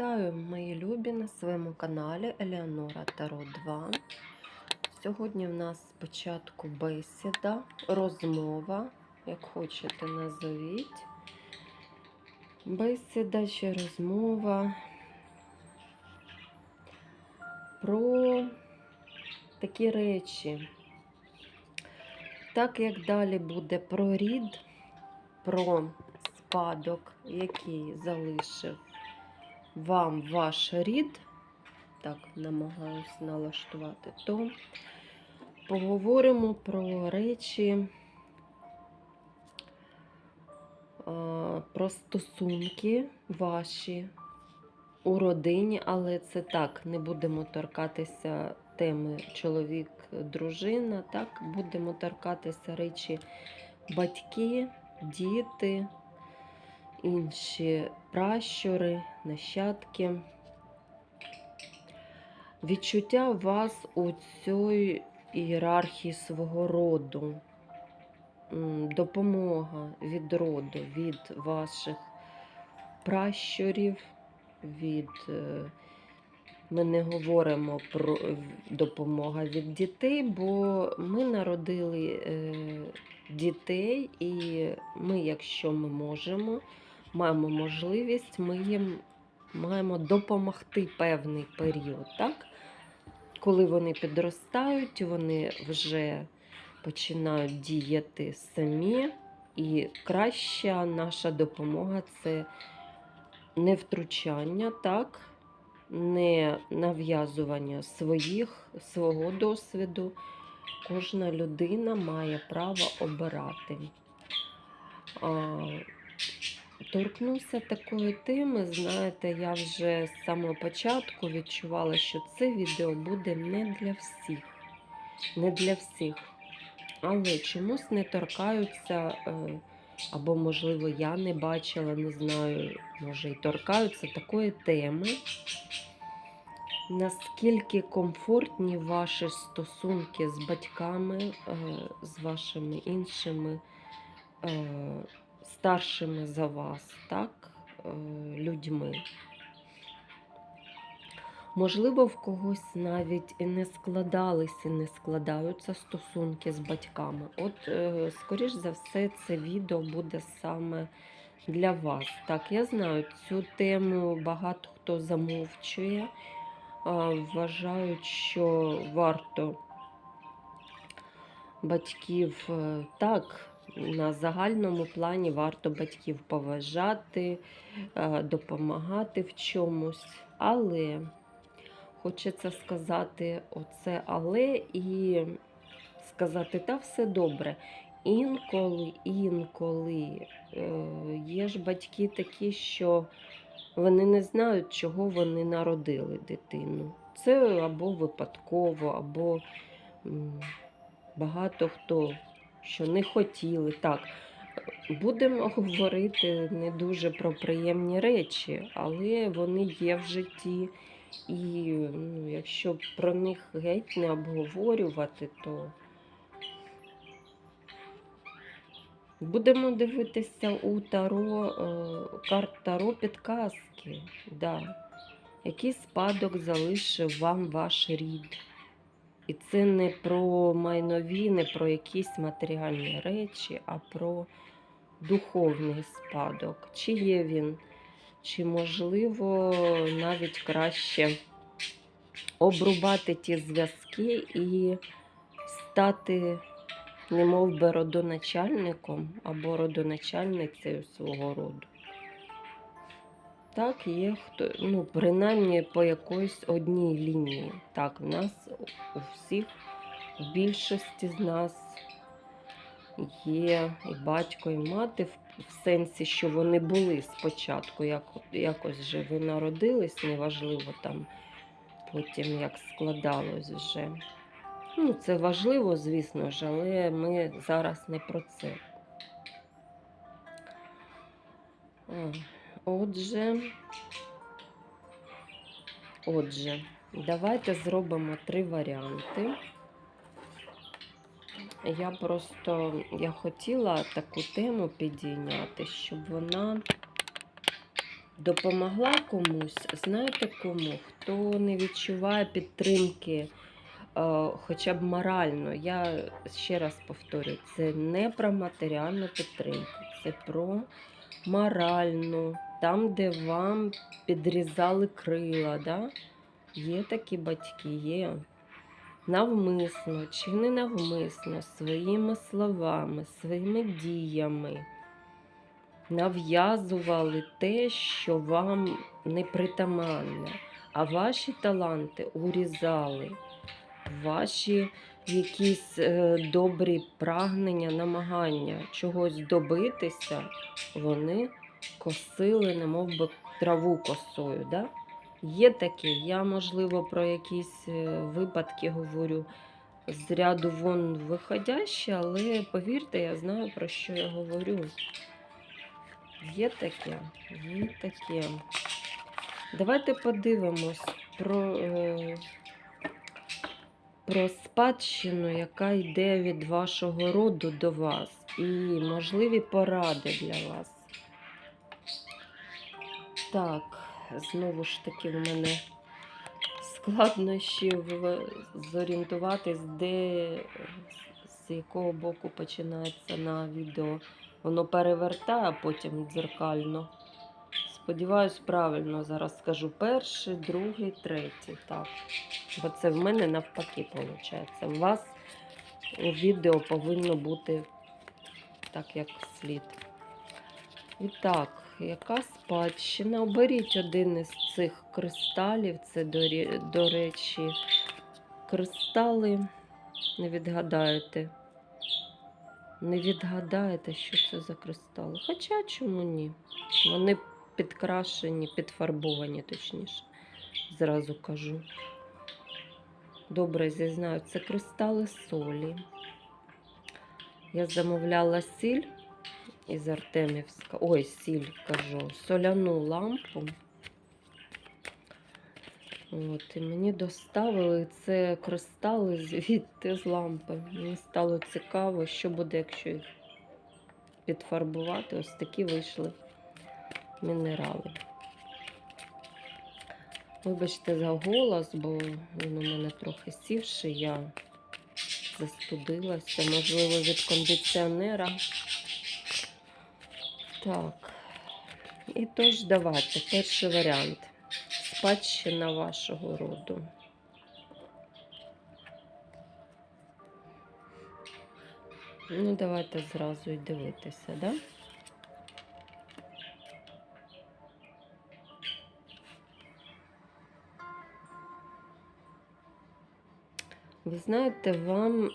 Вітаю, мої любі, на своєму каналі Елеонора Таро 2. Сьогодні в нас спочатку бесіда, розмова, як хочете назовіть. Бесіда чи розмова про такі речі. Так як далі буде про рід, про спадок, який залишив вам ваш рід, так намагаюсь налаштувати, то. Поговоримо про речі, про стосунки ваші у родині, але це так, не будемо торкатися теми чоловік, дружина, так, будемо торкатися речі батьки, діти інші пращури, нащадки. Відчуття вас у цій ієрархії свого роду, допомога від роду, від ваших пращурів, від е, ми не говоримо про допомога від дітей, бо ми народили е, дітей, і ми, якщо ми можемо, маємо можливість, ми їм маємо допомогти певний період, так? Коли вони підростають, вони вже починають діяти самі, і краща наша допомога це не втручання, так? не нав'язування своїх, свого досвіду. Кожна людина має право обирати. А, торкнуся такої теми, знаєте, я вже з самого початку відчувала, що це відео буде не для всіх. Не для всіх. Але чомусь не торкаються, е, або, можливо, я не бачила, не знаю, може і торкаються такої теми. Наскільки комфортні ваші стосунки з батьками, е, з вашими іншими е, старшими за вас, так, е, людьми? Можливо, в когось навіть і не складались, і не складаються стосунки з батьками. От, е, скоріш за все, це відео буде саме для вас. Так, я знаю, цю тему багато хто замовчує вважають, що варто батьків е, так, на загальному плані варто батьків поважати, е, допомагати в чомусь. Але хочеться сказати оце але і сказати, та все добре. Інколи, інколи е, є ж батьки такі, що вони не знають, чого вони народили дитину. Це або випадково, або багато хто що не хотіли. Так, будемо говорити не дуже про приємні речі, але вони є в житті. І ну, якщо про них геть не обговорювати, то Будемо дивитися у таро, е, карт таро підказки. Да. Який спадок залишив вам ваш рід? І це не про майнові, не про якісь матеріальні речі, а про духовний спадок. Чи є він, чи можливо навіть краще обрубати ті зв'язки і стати не мов би родоначальником або родоначальницею свого роду. Так, є хто, ну, принаймні по якоїсь одній лінії. Так, в нас у всіх, в більшості з нас є і батько, і мати, в, в сенсі, що вони були спочатку, як, якось же ви народились, неважливо там потім як складалось вже. Ну, це важливо, звісно ж, але ми зараз не про це. Отже, отже, давайте зробимо три варіанти. Я просто я хотіла таку тему підійняти, щоб вона допомогла комусь, знаєте кому? Хто не відчуває підтримки, е, хоча б морально. Я ще раз повторюю, це не про матеріальну підтримку, це про моральну, там, де вам підрізали крила. Да? Є такі батьки, є. Навмисно чи не навмисно, своїми словами, своїми діями нав'язували те, що вам не притаманне, а ваші таланти урізали, ваші якісь е, добрі прагнення, намагання чогось добитися, вони косили, немов би траву косою. Да? Є таке, я, можливо, про якісь е, випадки говорю з ряду вон виходящі, але повірте, я знаю, про що я говорю. Є таке, є таке. Давайте подивимось про, е, про спадщину, яка йде від вашого роду до вас, і можливі поради для вас. Так, знову ж таки, в мене складнощі в- зорієнтуватись, де з якого боку починається на відео. Воно перевертає, а потім дзеркально. Сподіваюсь, правильно зараз скажу перший, другий, третій. Так. Бо це в мене навпаки виходить. У вас відео повинно бути так, як слід. І так, яка спадщина? Оберіть один із цих кристалів. Це, до, речі, кристали. Не відгадаєте. Не відгадаєте, що це за кристали. Хоча чому ні? Вони підкрашені, підфарбовані, точніше. Зразу кажу. Добре, зізнаю, це кристали солі. Я замовляла сіль із Артемівська. Ой, сіль кажу, соляну лампу. От, і мені доставили це кристали звідти з лампи. Мені стало цікаво, що буде, якщо їх підфарбувати. Ось такі вийшли мінерали. Вибачте за голос, бо він у мене трохи сівший, я застудилася, можливо, від кондиціонера. Так. І тож давайте, перший варіант. Спадщина вашого роду. Ну, давайте зразу і дивитися, да? Ви знаєте, вам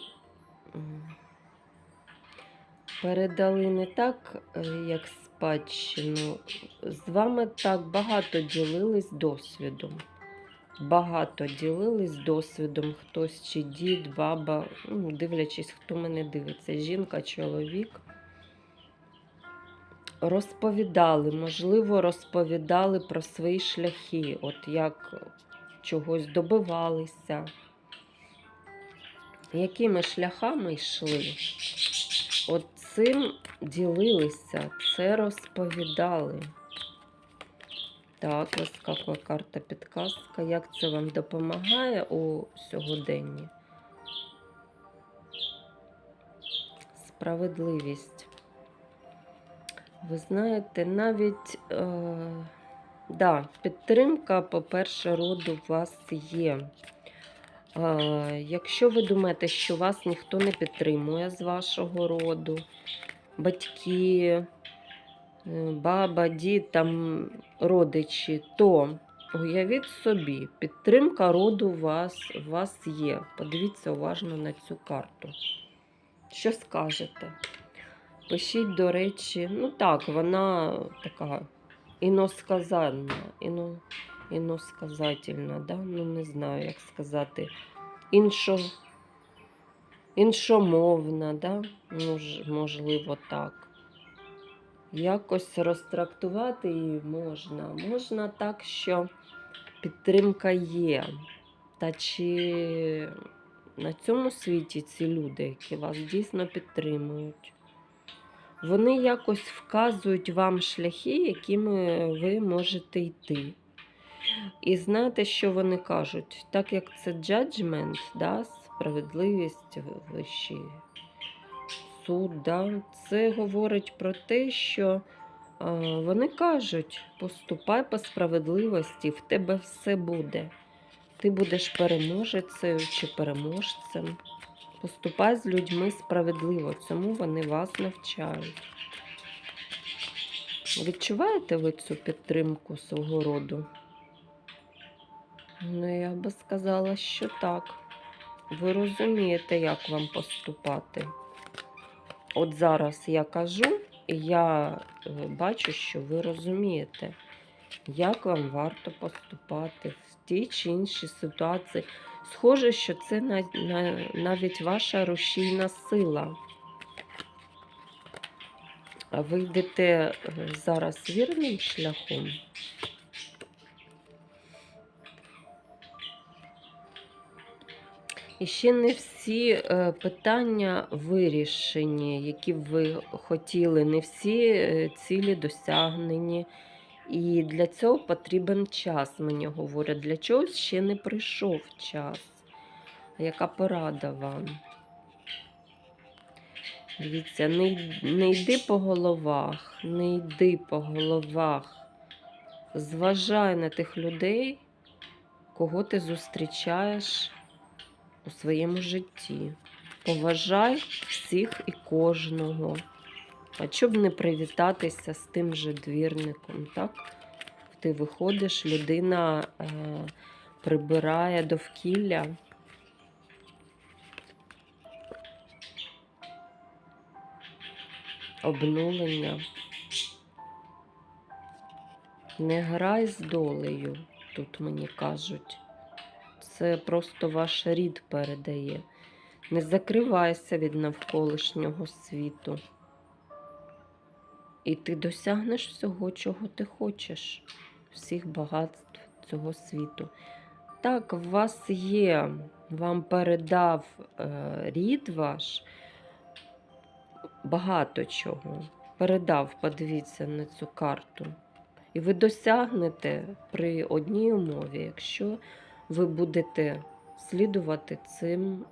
передали не так, е, як спадщину. З вами так багато ділились досвідом. Багато ділились досвідом. Хтось чи дід, баба, ну, дивлячись, хто мене дивиться, жінка, чоловік. Розповідали, можливо, розповідали про свої шляхи, от як чогось добивалися, якими шляхами йшли. От цим ділилися, це розповідали. Так, вискакує карта підказка. Як це вам допомагає у сьогоденні? Справедливість. Ви знаєте, навіть е, да, підтримка, по-перше, роду у вас є. Якщо ви думаєте, що вас ніхто не підтримує з вашого роду, батьки, е, баба, дід, там родичі, то уявіть собі, підтримка роду у вас, у вас є. Подивіться уважно на цю карту. Що скажете? Пишіть, до речі, ну так, вона така іносказальна, іно, іносказательна, да? ну не знаю, як сказати, іншо, іншомовна, да? Мож, можливо, так. Якось розтрактувати її можна. Можна так, що підтримка є. Та чи на цьому світі ці люди, які вас дійсно підтримують? Вони якось вказують вам шляхи, якими ви можете йти. І знаєте, що вони кажуть? Так як це джаджмент, да, справедливість, вищий суд, да, це говорить про те, що вони кажуть: поступай по справедливості, в тебе все буде. Ти будеш переможецею чи переможцем. Поступай з людьми справедливо, цьому вони вас навчають. Відчуваєте ви цю підтримку свого роду? Ну, я би сказала, що так. Ви розумієте, як вам поступати. От зараз я кажу, і я е, бачу, що ви розумієте, як вам варто поступати в тій чи іншій ситуації. Схоже, що це на, на, навіть ваша рушійна сила. Ви йдете е, зараз вірним шляхом? І ще не всі е, питання вирішені, які ви хотіли, не всі е, цілі досягнені. І для цього потрібен час, мені говорять. Для чогось ще не прийшов час. Яка порада вам? Дивіться, не, не йди по головах, не йди по головах. Зважай на тих людей, кого ти зустрічаєш у своєму житті. Поважай всіх і кожного. А щоб не привітатися з тим же двірником, так? Ти виходиш, людина е, прибирає довкілля. Обнулення. Не грай з долею, тут мені кажуть. Це просто ваш рід передає. Не закривайся від навколишнього світу. І ти досягнеш всього, чого ти хочеш, всіх багатств цього світу. Так, у вас є, вам передав е, рід ваш багато чого. Передав, подивіться на цю карту. І ви досягнете при одній умові, якщо ви будете слідувати цим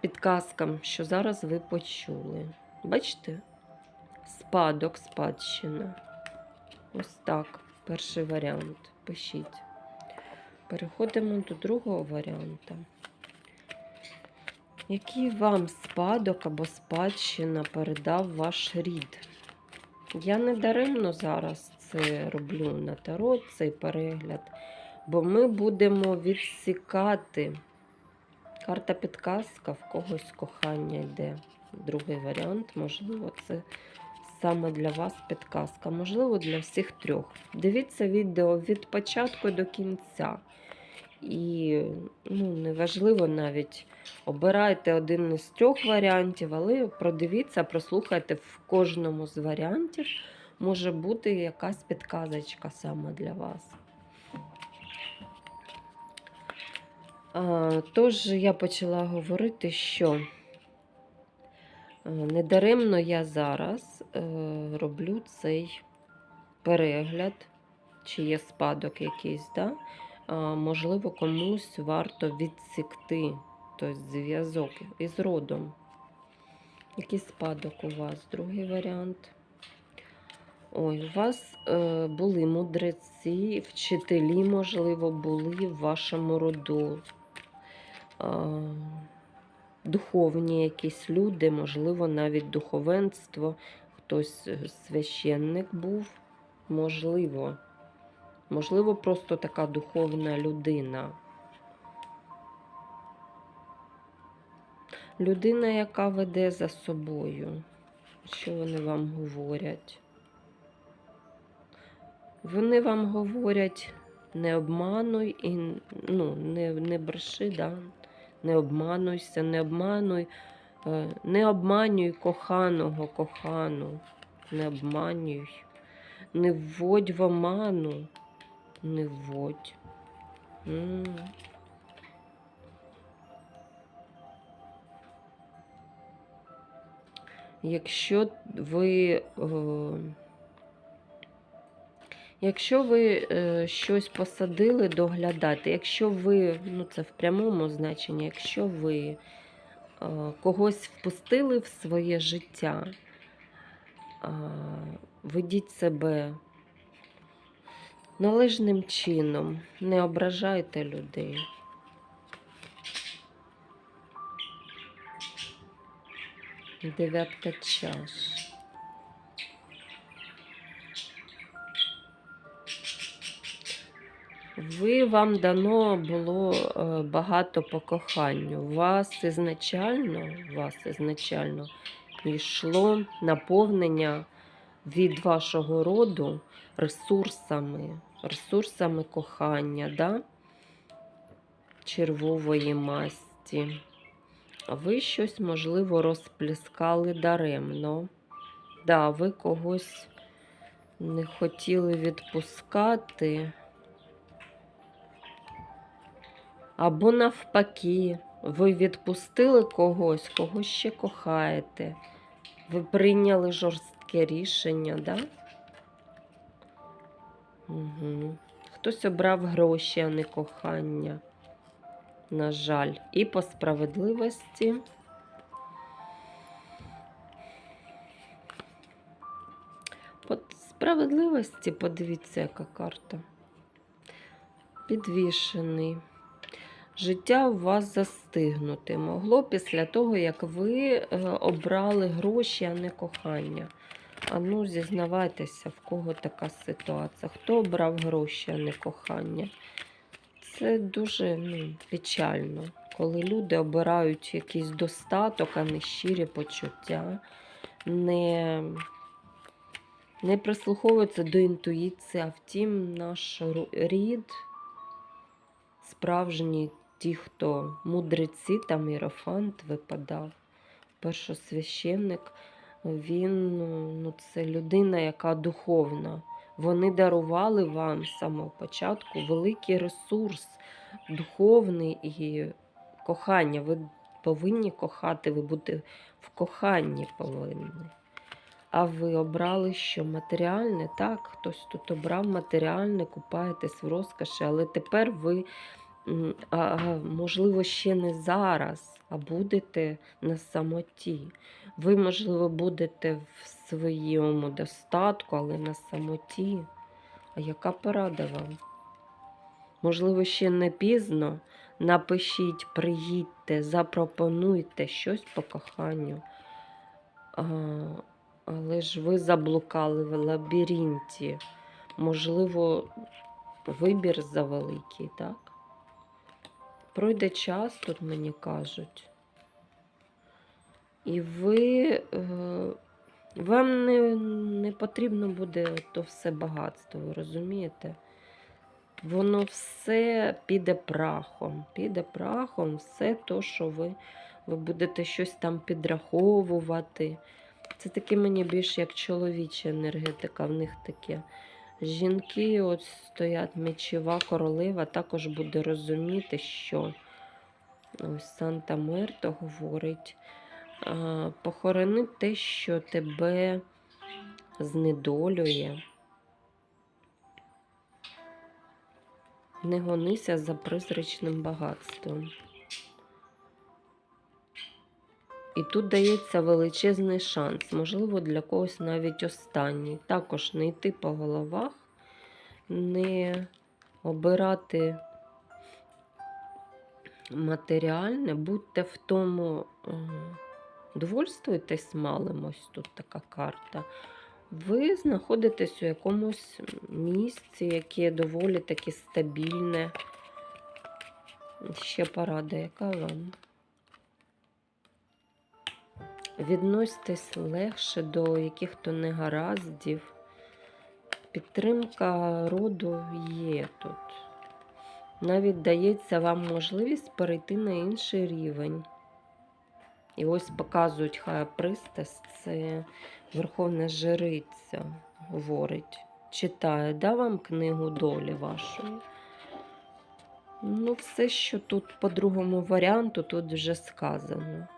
підказкам, що зараз ви почули. Бачите? Спадок, спадщина. Ось так. Перший варіант. Пишіть. Переходимо до другого варіанту. Який вам спадок або спадщина передав ваш рід? Я не даремно зараз це роблю на таро, цей перегляд, бо ми будемо відсікати. Карта підказка, в когось кохання йде. Другий варіант, можливо, це саме для вас підказка, можливо, для всіх трьох. Дивіться відео від початку до кінця. І ну, неважливо навіть обирайте один із трьох варіантів, але продивіться, прослухайте в кожному з варіантів. Може бути якась підказочка саме для вас. Тож я почала говорити, що е, недаремно я зараз е, роблю цей перегляд, чи є спадок якийсь, да? можливо, комусь варто відсікти той зв'язок із родом. Який спадок у вас? Другий варіант. Ой, у вас е, були мудреці, вчителі, можливо, були в вашому роду. А, духовні якісь люди, можливо, навіть духовенство, хтось е, священник був, можливо. Можливо, просто така духовна людина. Людина, яка веде за собою. Що вони вам говорять? Вони вам говорять, не обмануй і ну, не, не бреши, да? Не обмануйся, не обмануй, е, не обманюй коханого, кохану, не обманюй, не вводь в оману, не вводь. М. Якщо ви, е, якщо ви е, щось посадили, доглядати, якщо ви, ну це в прямому значенні, якщо ви е, когось впустили в своє життя, е, ведіть себе належним чином, не ображайте людей. Дев'ятка чаш. Ви вам дано було е, багато по коханню. Вас ізначально, вас ізначально йшло наповнення від вашого роду ресурсами, ресурсами кохання, да? червової масті. Ви щось, можливо, розплескали даремно. Да, ви когось не хотіли відпускати. Або навпаки, ви відпустили когось, кого ще кохаєте. Ви прийняли жорстке рішення, да? Угу. Хтось обрав гроші, а не кохання. На жаль, і по справедливості. По справедливості подивіться, яка карта. Підвішений. Життя у вас застигнути могло після того, як ви е, обрали гроші, а не кохання. А ну, зізнавайтеся, в кого така ситуація. Хто обрав гроші, а не кохання? Це дуже ну, печально, коли люди обирають якийсь достаток, а не щирі почуття, не, не прислуховуються до інтуїції, а втім, наш рід, справжні ті, хто мудреці, там Іерофант випадав, першосвященник, він ну, це людина, яка духовна. Вони дарували вам з самого початку великий ресурс духовний і кохання. Ви повинні кохати, ви бути в коханні повинні. А ви обрали що матеріальне? Так, хтось тут обрав матеріальне, купаєтесь в розкоші, але тепер ви, а, можливо, ще не зараз, а будете на самоті. Ви, можливо, будете в своєму достатку, але на самоті. А яка порада вам? Можливо, ще не пізно. Напишіть, приїдьте, запропонуйте щось по коханню. А, але ж ви заблукали в лабіринті. Можливо, вибір завеликий, так? Пройде час, тут мені кажуть. І ви, е, вам не, не потрібно буде то все багатство, ви розумієте? Воно все піде прахом. Піде прахом все то, що ви, ви будете щось там підраховувати. Це таке мені більш як чоловіча енергетика, в них таке. Жінки, от стоять мечова королева, також буде розуміти, що ось Санта Мерто говорить. Похорони те, що тебе знедолює. Не гонися за призрачним багатством. І тут дається величезний шанс, можливо, для когось навіть останній. Також не йти по головах, не обирати матеріальне, будьте в тому, е, довольствуйтесь малим, ось тут така карта. Ви знаходитесь у якомусь місці, яке доволі таки стабільне. Ще порада, яка вам? Відносьтесь легше до яких-то негараздів. Підтримка роду є тут. Навіть дається вам можливість перейти на інший рівень. І ось показують хай пристас, це Верховна Жриця говорить, читає, да вам книгу долі вашої. Ну, все, що тут по другому варіанту, тут вже сказано.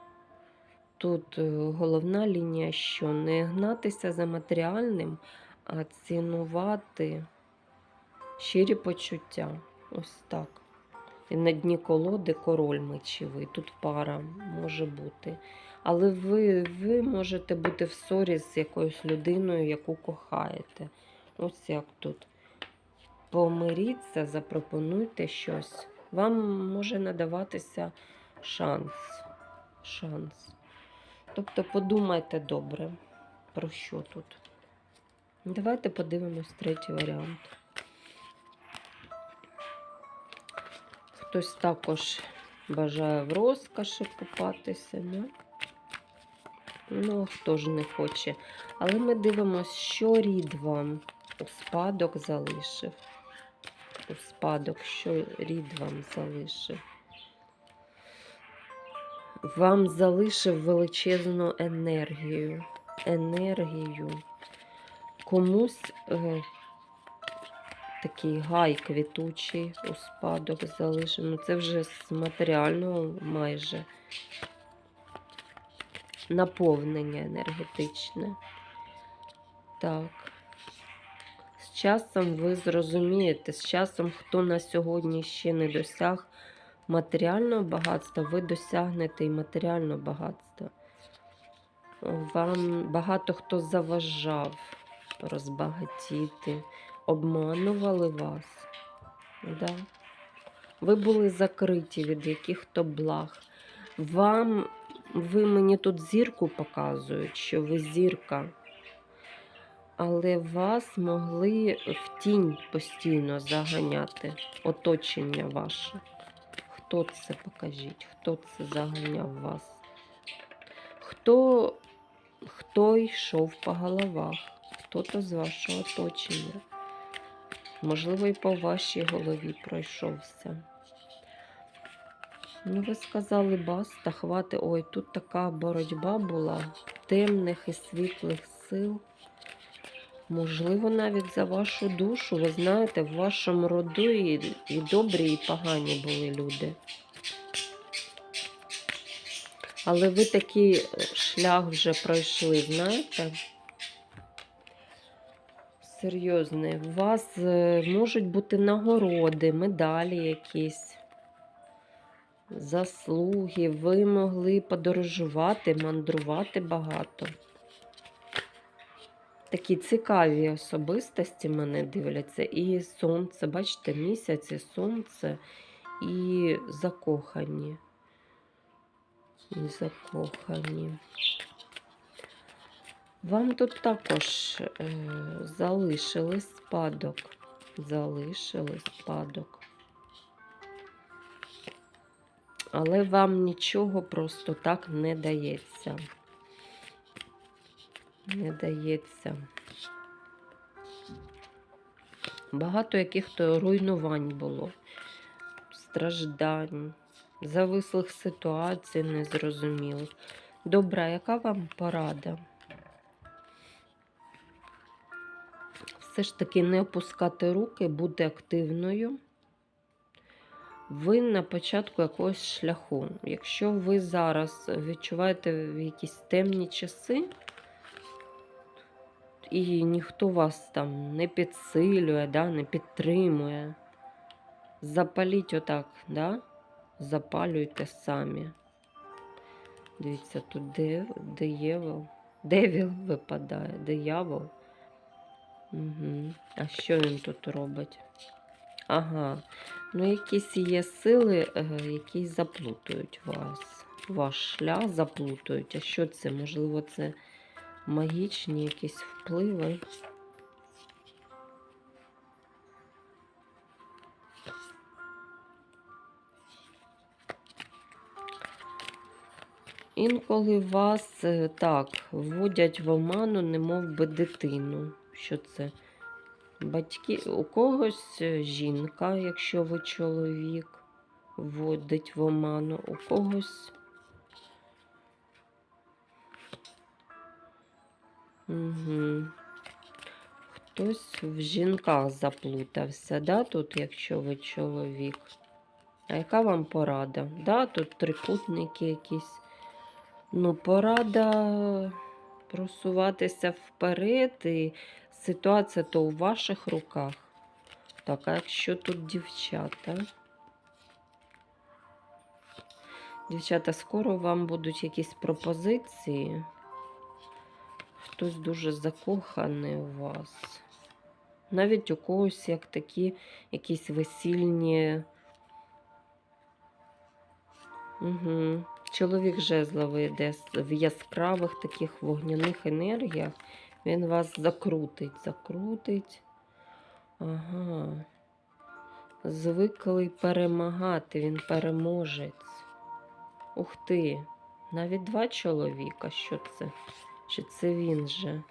Тут е, головна лінія, що не гнатися за матеріальним, а цінувати щирі почуття. Ось так. І на дні колоди король мечовий. Тут пара може бути. Але ви, ви можете бути в ссорі з якоюсь людиною, яку кохаєте. Ось як тут. Помиріться, запропонуйте щось. Вам може надаватися шанс. Шанс. Тобто подумайте добре, про що тут. Давайте подивимось третій варіант. Хтось також бажає в розкоші купатися, не? Ну, хто ж не хоче. Але ми дивимося, що рід вам у спадок залишив. У спадок, що рід вам залишив. Вам залишив величезну енергію. Енергію. Комусь е, такий гай квітучий у спадок залишив. Ну, це вже з матеріального майже наповнення енергетичне. Так. З часом ви зрозумієте, з часом, хто на сьогодні ще не досяг матеріального багатства, ви досягнете і матеріального багатства. Вам багато хто заважав розбагатіти, обманували вас. Да? Ви були закриті від яких-то благ. Вам, ви мені тут зірку показують, що ви зірка. Але вас могли в тінь постійно заганяти, оточення ваше. Хто це покажіть? Хто це заганяв вас? Хто, хто йшов по головах? Хто-то з вашого оточення? Можливо, і по вашій голові пройшовся. Ну, ви сказали, баста, хвати. Ой, тут така боротьба була темних і світлих сил. Можливо, навіть за вашу душу. Ви знаєте, в вашому роду і, і добрі, і погані були люди. Але ви такий е, шлях вже пройшли, знаєте? Серйозний. У вас е, можуть бути нагороди, медалі якісь, заслуги. Ви могли подорожувати, мандрувати багато. Такі цікаві особистості мене дивляться. І сонце, бачите, місяць, і сонце, і закохані. І закохані. Вам тут також е, залишили спадок. Залишили спадок. Але вам нічого просто так не дається. Не дається. Багато яких-то руйнувань було, страждань, завислих ситуацій незрозумілих. Добре, яка вам порада? Все ж таки не опускати руки, бути активною. Ви на початку якогось шляху. Якщо ви зараз відчуваєте якісь темні часи, і ніхто вас там не підсилює, да, не підтримує, запаліть отак, да? запалюйте самі. Дивіться, тут диявол. Девіл випадає, диявол. Угу. А що він тут робить? Ага, ну якісь є сили, е, які заплутують вас. Ваш шлях заплутують. А що це? Можливо, це магічні якісь впливи. Інколи вас е, так вводять в оману, немов би дитину. Що це? Батьки, у когось е, жінка, якщо ви чоловік, вводить в оману, у когось. Угу. Хтось в жінках заплутався, да, тут, якщо ви чоловік. А яка вам порада? Да, тут трикутники якісь. Ну, порада просуватися вперед, і ситуація то у ваших руках. Так, а якщо тут дівчата? Дівчата, скоро вам будуть якісь пропозиції. Хтось дуже закоханий у вас. Навіть у когось як такі якісь весільні. Угу. Чоловік жезловий йде в яскравих таких вогняних енергіях. Він вас закрутить, закрутить. Ага. Звиклий перемагати, він переможець. Ух ти, навіть два чоловіка. Що це? Чи це він же?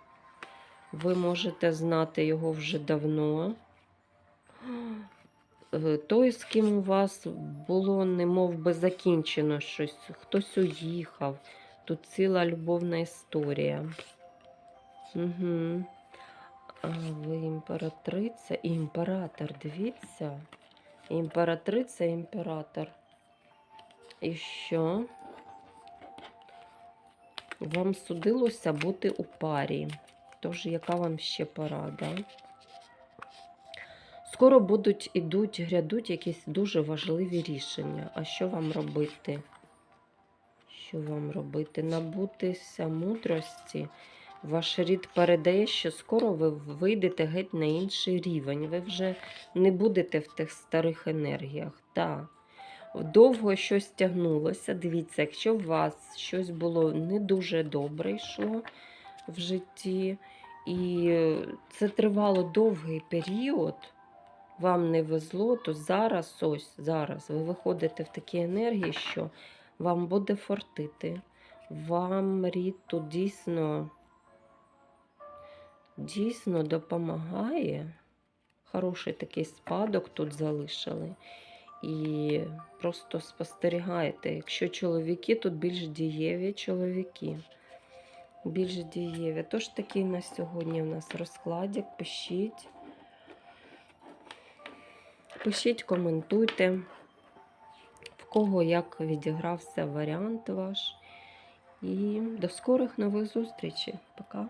Ви можете знати його вже давно. Е, Той, з ким у вас було немов би закінчено щось, хтось уїхав. Тут ціла любовна історія. Угу. А ви імператриця і імператор, дивіться. Імператриця, імператор. І що? Вам судилося бути у парі. Тож, яка вам ще порада? Скоро будуть ідуть, грядуть якісь дуже важливі рішення. А що вам робити? Що вам робити? Набутися мудрості. Ваш рід передає, що скоро ви вийдете геть на інший рівень. Ви вже не будете в тих старих енергіях. Так. Довго щось тягнулося. Дивіться, якщо у вас щось було не дуже добре йшло в житті, і це тривало довгий період, вам не везло, то зараз, ось зараз, ви виходите в такі енергії, що вам буде фортити. Вам рід дійсно, дійсно допомагає. Хороший такий спадок тут залишили. І просто спостерігаєте, якщо чоловіки, тут більш дієві чоловіки. Більш дієві. Тож такий на сьогодні у нас розкладик. Пишіть. Пишіть, коментуйте, в кого як відігрався варіант ваш. І до скорих нових зустрічей. Пока.